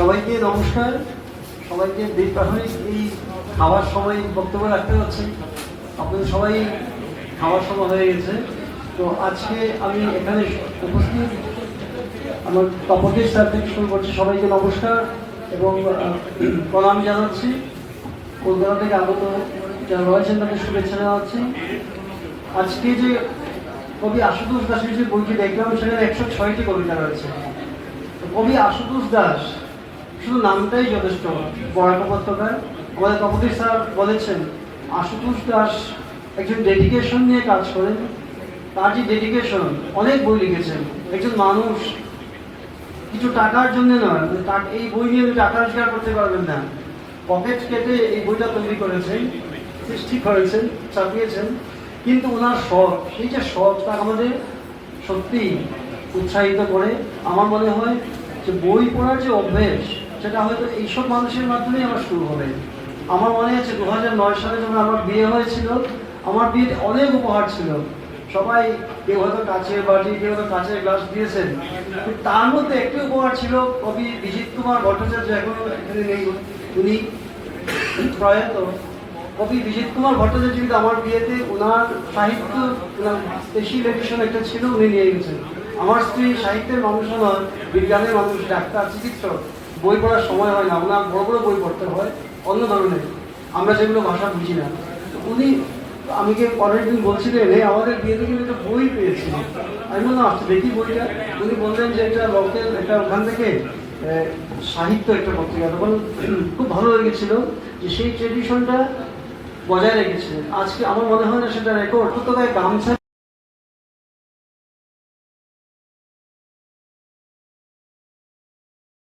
সবাইকে নমস্কার। সবাইকে দিন প্রাথমিক এই খাওয়ার সময় বক্তব্য রাখতে যাচ্ছি। আপনাদের সবাই খাওয়ার সময় হয়ে গেছে। তো আজকে আমি এখানে উপস্থিত আমার তপকেশ স্যার থেকে শুরু করছি। সবাইকে নমস্কার এবং প্রণাম জানাচ্ছি। কলকাতা থেকে আগত যারা রয়েছেন তাদের শুভেচ্ছা জানাচ্ছি। আজকে যে কবি আশুতোষ দাসের যে বইটি দেখলাম, সেখানে একশো ছয়টি কবিতা রয়েছে। কবি আশুতোষ দাস শুধু নামটাই যথেষ্ট। বরাক উপত্যকার আমাদের তপতি স্যার বলেছেন, আশুতোষ দাস একজন ডেডিকেশন নিয়ে কাজ করেন। তার যে ডেডিকেশন অনেক বই লিখেছেন। একজন মানুষ, কিছু টাকার জন্য নয় যে টা- এই বই নিয়ে আপনি টাকা রোজগার করতে পারবেন না। পকেট কেটে এই বইটা তৈরি করেছেন, সৃষ্টি করেছেন ছাপিয়েছেন কিন্তু ওনার শখ, সেই যে শখটা আমাদের সত্যি উৎসাহিত করে। আমার মনে হয় যে বই পড়ার যে অভ্যেস সেটা হয়তো এইসব মানুষের মাধ্যমেই আমার শুরু হবে। আমার মনে আছে দু হাজার নয় সালে যখন আমার বিয়ে হয়েছিল, আমার বিয়েতে অনেক উপহার ছিল। সবাই কেউ হয়তো কাছের বাটি, কেউ হয়তো কাছের গ্লাস দিয়েছেন। তার মধ্যে একটি উপহার ছিল কবি বিজিত কুমার ভট্টাচার্য, এখন এখানে নেই উনি, প্রয়াত। কবি বিজিত কুমার ভট্টাচার্য কিন্তু আমার বিয়েতে ওনার সাহিত্য স্পেশাল এডিশন একটা ছিল, উনি নিয়ে গেছেন। আমার স্ত্রী সাহিত্যের মানুষ নয়, বিজ্ঞানের মানুষ, ডাক্তার, চিকিৎসক। বই পড়ার সময় হয় না, ওনার বড় বড় বই পড়তে হয়, অন্য ধরনের। আমরা যেগুলো ভাষা বুঝি না। উনি আমাকে পরের দিন বলছিলেন, "এই আমাদের বিয়েতে কিন্তু একটা বই পেয়েছি। আমি বললাম আচ্ছা দেখি বইটা। উনি বললেন যে, এটা লোকেল এটা ওখান থেকে সাহিত্য একটা পত্রিকা। তখন খুব ভালো লেগেছিল যে সেই ট্রেডিশনটা বজায় রেখেছিলেন। আজকে আমার মনে হয় না সেটা রেকর্ড তো তাই গামছা